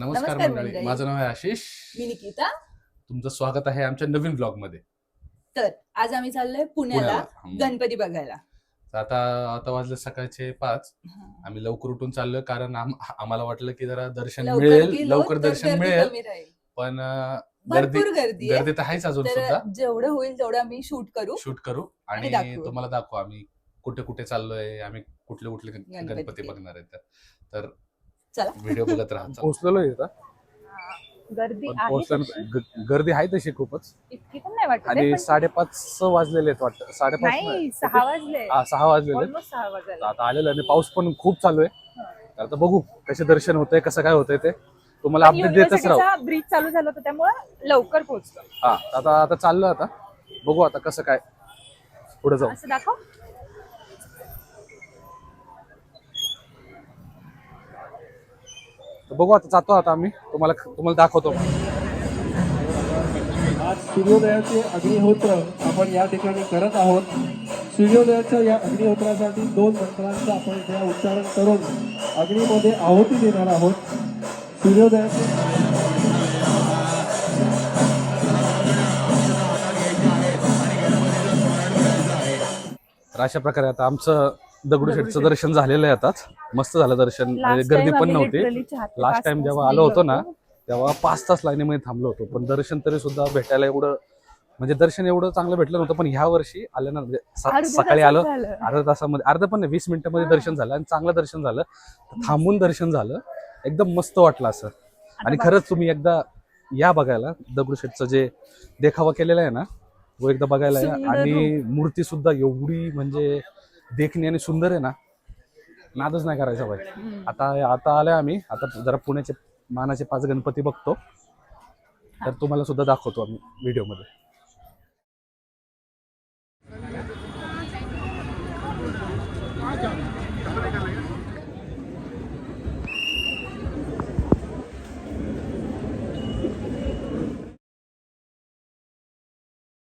नमस्कार नमस्कार मंडळी. मंडळी. माझं नाव आहे आशिष. मी निकिता. तुमचं स्वागत आहे आमच्या नवीन ब्लॉगमध्ये तर आज आम्ही चाललोय पुण्याला. गणपती बघायला. तर आता आता वाजले सकाळचे पाच. आम्ही लवकर उठून चाललोय कारण आम- आम्हाला वाटलं की जरा दर्शन मिळेल गेलो लवकर तर दर्शन गर्दी मिळेल. कमी राहील. पण अं, गर्दी भरपूर गर्दी आहे. गर्दी तर आहेच अजून तर सुद्धा. जेवढं होईल तेवढं आम्ही शूट करू. शूट करू. आणि आणि दाखवू. तुम्हाला दाखवू आम्ही कुठे कुठे चाललोय आम्ही कुठले कुठले गण- गणपती. गणपती बघणार आहेत तर चला. व्हिडिओ बघत राहा चला. पोहोचलेलो आहे. गर्दी पण आहे पोहोचल्यानं तशी. ग- गर्दी आहे तशी खूपच. इतकी पण नाही वाटत आहे, आणि पण साडेपाच वाजलेले आहेत वाटतं. साडेपाच नाही सहा वाजले. हा, सहा वाजलेले आहेत. ऑलमोस्ट सहा वाजले आता आलेलं आहे आणि पाऊस पण खूप चालू आहे. तर आता बघू कसे दर्शन होतंय कसं काय होतंय ते. तुम्हाला अपडेट देतच राहू. ब्रिज चालू झालं होतं त्यामुळे लवकर पोहोचतो हा आता आता चाललो आता. बघू आता कसं काय. पुढे जाऊ. असं दाखव. तर बघू आता जातो आता आम्ही. तुम्हाला तुम्हाला दाखवतो आज सूर्योदयाचे अग्निहोत्र आपण या ठिकाणी करत आहोत. सूर्योदयाच्या या अग्निहोत्रासाठी दोन मंत्रांचं आपण इथे उच्चारण करून अग्नीमध्ये आहुती देणार आहोत. सूर्योदयाचे अशा प्रकारे आता आमचं दगडूशेठचं दर्शन झालेलं आहे आताच. मस्त झालं दर्शन. म्हणजे गर्दी पण नव्हती. लास्ट टाइम जेव्हा आलो होतो ना तेव्हा पाच तास लाईनीमध्ये थांबलो होतो. पण दर्शन तरी सुद्धा भेटायला एवढं म्हणजे दर्शन एवढं चांगलं भेटलं नव्हतं पण ह्या वर्षी आलं ना म्हणजे सकाळी आलो. अर्ध्या तासामध्ये अर्ध्या पण वीस मिनिटामध्ये दर्शन झालं आणि चांगलं दर्शन झालं. थांबून दर्शन झालं. एकदम मस्त वाटलं असं. आणि खरंच तुम्ही एकदा या बघायला दगडूशेठचं जे देखावा केलेला आहे ना तो एकदा बघायला या. आणि मूर्ती सुद्धा एवढी म्हणजे देखणी आणि सुंदर आहे ना नादच नाही करायचा बाई. आता आता आलोय आम्ही. आता जरा पुण्याचे मानाचे पाच गणपती बघतो. तर तुम्हाला सुद्धा दाखवतो आम्ही व्हिडिओमध्ये.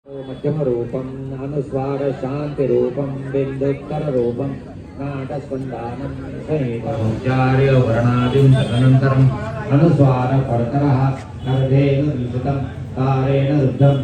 मध्यमरूपम् अनुस्वारशान्तिरूपं बिन्दुत्तररूपं. नाटस्पन्दानं सहितमुच्चार्य वर्णादिं तदनन्तरम् अनुस्वारपरतरः अर्धेन द्विशतं कारेण रुद्धम्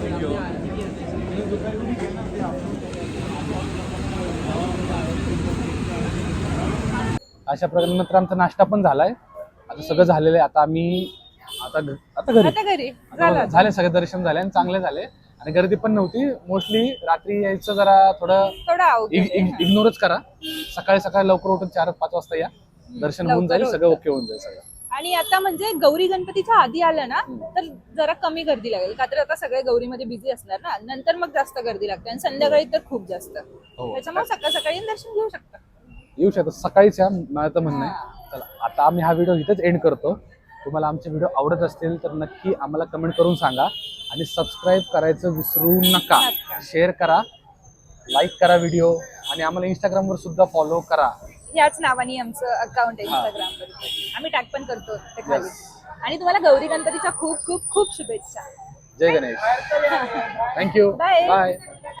अशा प्रकारे नंतर आमचा नाश्ता पण झालाय. आता सगळं झालेलं आहे. आता आम्ही आता घ- आता घरी. आता घरी. आता झालं झाले सगळे दर्शन झाले आणि चांगले झाले. आणि गर्दी पण नव्हती. मोस्टली रात्री यायचं जरा थोडं थोडं अवघड आहे. इग्नोरच करा. सकाळी सकाळी लवकर उठून चार पाच वाजता या. दर्शन होऊन लवकर जाईल सगळं होतं. ओके होऊन जाईल सगळं. आणि आता म्हणजे गौरी गणपतीच्या आधी आलं ना तर जरा कमी गर्दी लागेल. का तर आता सगळे गौरीमध्ये बिझी असणार ना. नंतर मग जास्त गर्दी लागते. आणि संध्याकाळी तर खूप जास्त. हो. त्याच्यामुळे सकाळ सकाळी दर्शन घेऊ शकता. येऊ शकतो. सकाळीच या माझं तर म्हणणं आहे चला आता आम्ही हा व्हिडिओ इथेच एंड करतो. तुम्हाला आमचे व्हिडिओ आवडत असतील तर नक्की आम्हाला कमेंट करून सांगा. आणि सबस्क्राईब करायचं विसरू नका. शेअर करा लाईक करा व्हिडिओ आणि आम्हाला इंस्टाग्रामवर सुद्धा फॉलो करा. याच नावाने आमचं अकाउंट आहे इंस्टाग्राम वर. आम्ही टॅग पण करतो ते खाली. आणि तुम्हाला गौरी गणपतीच्या खूप खूप खूप शुभेच्छा. जय Ganesh. Thank you Bye. Bye